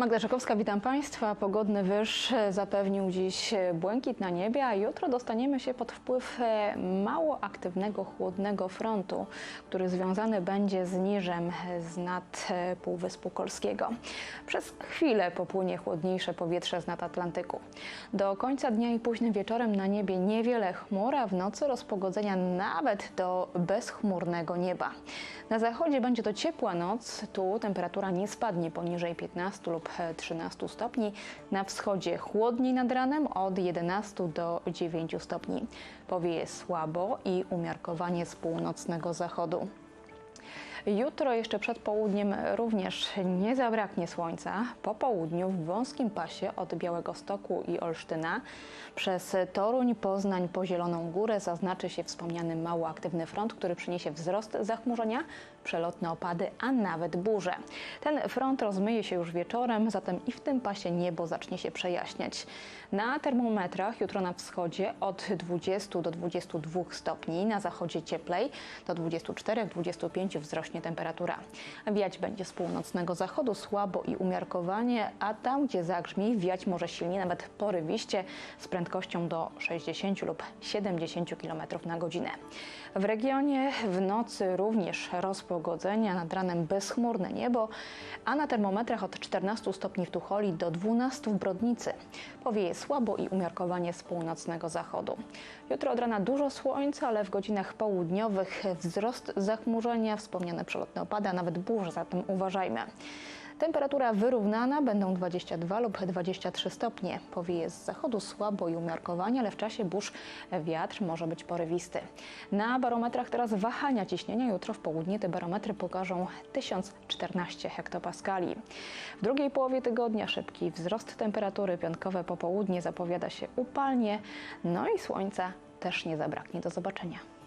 Magda Żakowska, witam Państwa. Pogodny wyż zapewnił dziś błękit na niebie, a jutro dostaniemy się pod wpływ e, mało aktywnego, chłodnego frontu, który związany będzie z niżem z nad e, Półwyspu Kolskiego. Przez chwilę popłynie chłodniejsze powietrze z nad Atlantyku. Do końca dnia i późnym wieczorem na niebie niewiele chmur, a w nocy rozpogodzenia nawet do bezchmurnego nieba. Na zachodzie będzie to ciepła noc, tu temperatura nie spadnie poniżej 15 lub 13 stopni. Na wschodzie chłodniej nad ranem od 11 do 9 stopni. Powieje słabo i umiarkowanie z północnego zachodu. Jutro jeszcze przed południem również nie zabraknie słońca. Po południu w wąskim pasie od Białego Stoku i Olsztyna przez Toruń, Poznań po Zieloną Górę zaznaczy się wspomniany mało aktywny front, który przyniesie wzrost zachmurzenia, przelotne opady, a nawet burze. Ten front rozmyje się już wieczorem, zatem i w tym pasie niebo zacznie się przejaśniać. Na termometrach jutro na wschodzie od 20 do 22 stopni, na zachodzie cieplej do 24-25 wzrośnie temperatura. Wiać będzie z północnego zachodu słabo i umiarkowanie, a tam gdzie zagrzmi wiać może silnie, nawet porywiście z prędkością do 60 lub 70 km na godzinę. W regionie w nocy również rozpogodzenia, nad ranem bezchmurne niebo, a na termometrach od 14 stopni w Tucholi do 12 w Brodnicy. Powieje słabo i umiarkowanie z północnego zachodu. Jutro od rana dużo słońca, ale w godzinach południowych wzrost zachmurzenia, wspomniane przelotne opady, a nawet burze, zatem uważajmy. Temperatura wyrównana, będą 22 lub 23 stopnie. Powieje z zachodu słabo i umiarkowanie, ale w czasie burz wiatr może być porywisty. Na barometrach teraz wahania ciśnienia. Jutro w południe te barometry pokażą 1014 hektopaskali. W drugiej połowie tygodnia szybki wzrost temperatury, piątkowe popołudnie zapowiada się upalnie, no i słońca też nie zabraknie. Do zobaczenia.